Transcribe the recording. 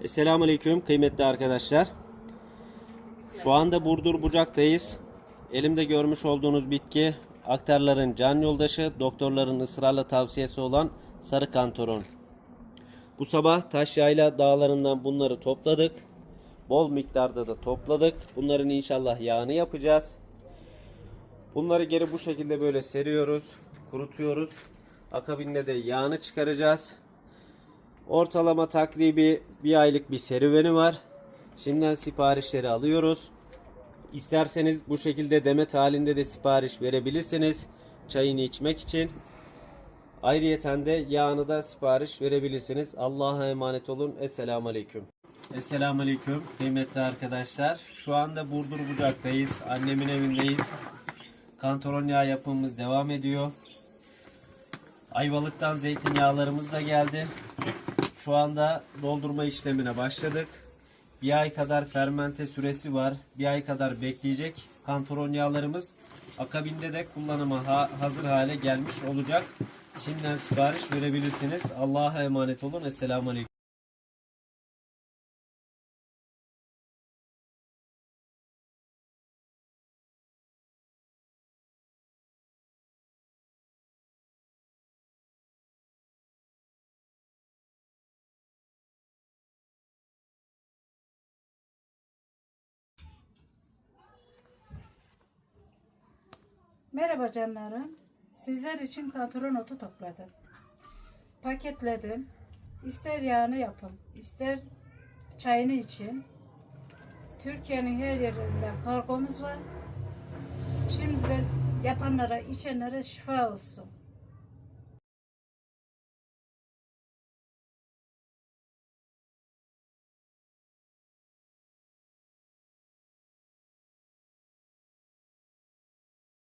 Esselamu Aleyküm kıymetli arkadaşlar. Şu anda Burdur Bucak'tayız. Elimde görmüş olduğunuz bitki aktarların can yoldaşı, doktorların ısrarla tavsiyesi olan sarı kantoron. Bu sabah Taşyayla dağlarından bunları topladık. Bol miktarda da topladık. Bunların inşallah yağını yapacağız. Bunları geri bu şekilde böyle seriyoruz, kurutuyoruz. Akabinde de yağını çıkaracağız. Ortalama takribi bir aylık bir serüveni var. Şimdiden siparişleri alıyoruz. İsterseniz bu şekilde demet halinde de sipariş verebilirsiniz. Çayını içmek için. Ayrıyeten de yağını da sipariş verebilirsiniz. Allah'a emanet olun. Esselamu Aleyküm. Esselamu Aleyküm kıymetli arkadaşlar. Şu anda Burdur Bucak'tayız. Annemin evindeyiz. Kantaron yağı yapımımız devam ediyor. Ayvalık'tan zeytinyağlarımız da geldi. Şu anda doldurma işlemine başladık. Bir ay kadar fermente süresi var. Bir ay kadar bekleyecek kantaron yağlarımız. Akabinde de kullanıma ha- hazır hale gelmiş olacak. Şimdiden sipariş verebilirsiniz. Allah'a emanet olun. Esselamu Aleyküm. Merhaba canlarım. Sizler için kantaron otu topladım. Paketledim. İster yağını yapın, ister çayını için. Türkiye'nin her yerinde kargomuz var. Şimdiden yapanlara, içenlere şifa olsun.